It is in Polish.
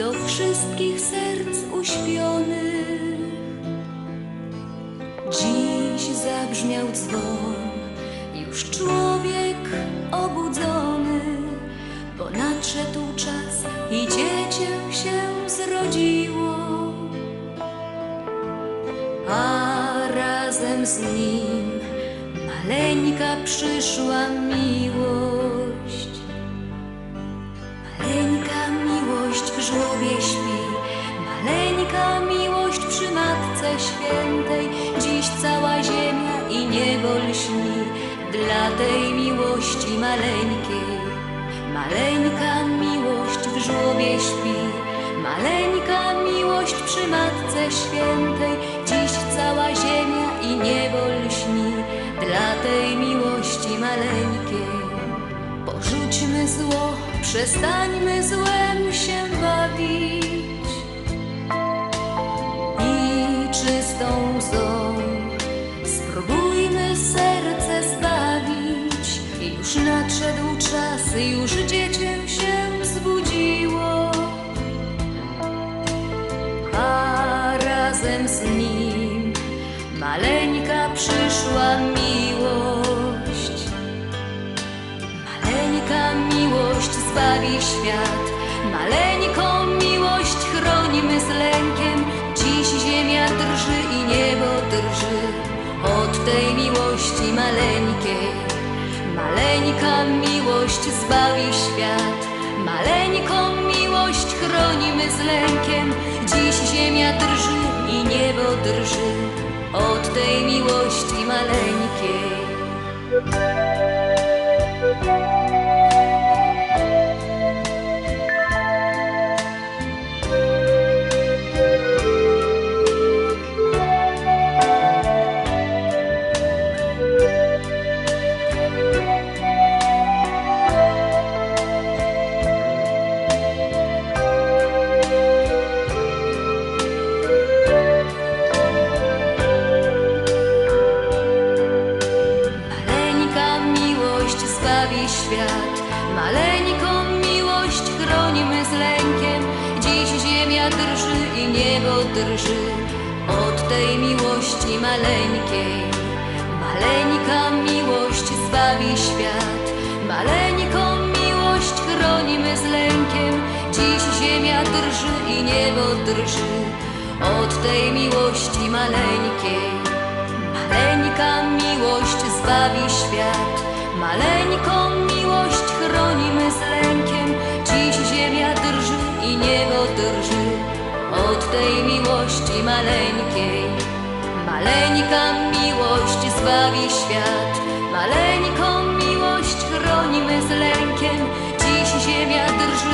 do wszystkich serc uśpionych. Dziś zabrzmiał dzwon, już człowiek obudzony, bo nadszedł czas i dziecię się zrodziło. A razem z nim maleńka przyszła miłość. Miłość w żłobie śpi, maleńka miłość przy Matce Świętej. Dziś cała ziemia i niebo lśni dla tej miłości maleńkiej. Maleńka miłość w żłobie śpi, maleńka miłość przy Matce Świętej. Dziś cała ziemia i niebo lśni dla tej miłości maleńkiej. Przestańmy złem się bawić i czystą łzą spróbujmy serce zbawić. Już nadszedł czas, już dziecię się zbudziło, a razem z nim maleńka przyszła miłość. Miłość zbawi świat, maleńką miłość chronimy z lękiem. Dziś ziemia drży i niebo drży od tej miłości maleńkiej. Maleńka miłość zbawi świat, maleńką miłość chronimy z lękiem. Dziś ziemia drży i niebo drży od tej miłości maleńkiej. Świat, maleńką miłość chronimy z lękiem. Dziś ziemia drży i niebo drży od tej miłości maleńkiej. Maleńka miłość zbawi świat, maleńką miłość chronimy z lękiem. Dziś ziemia drży i niebo drży od tej miłości maleńkiej. Maleńka miłość zbawi świat, maleńką miłość chronimy z lękiem. Dziś ziemia drży i niebo drży od tej miłości maleńkiej. Maleńka miłość zbawi świat, maleńką miłość chronimy z lękiem. Dziś ziemia drży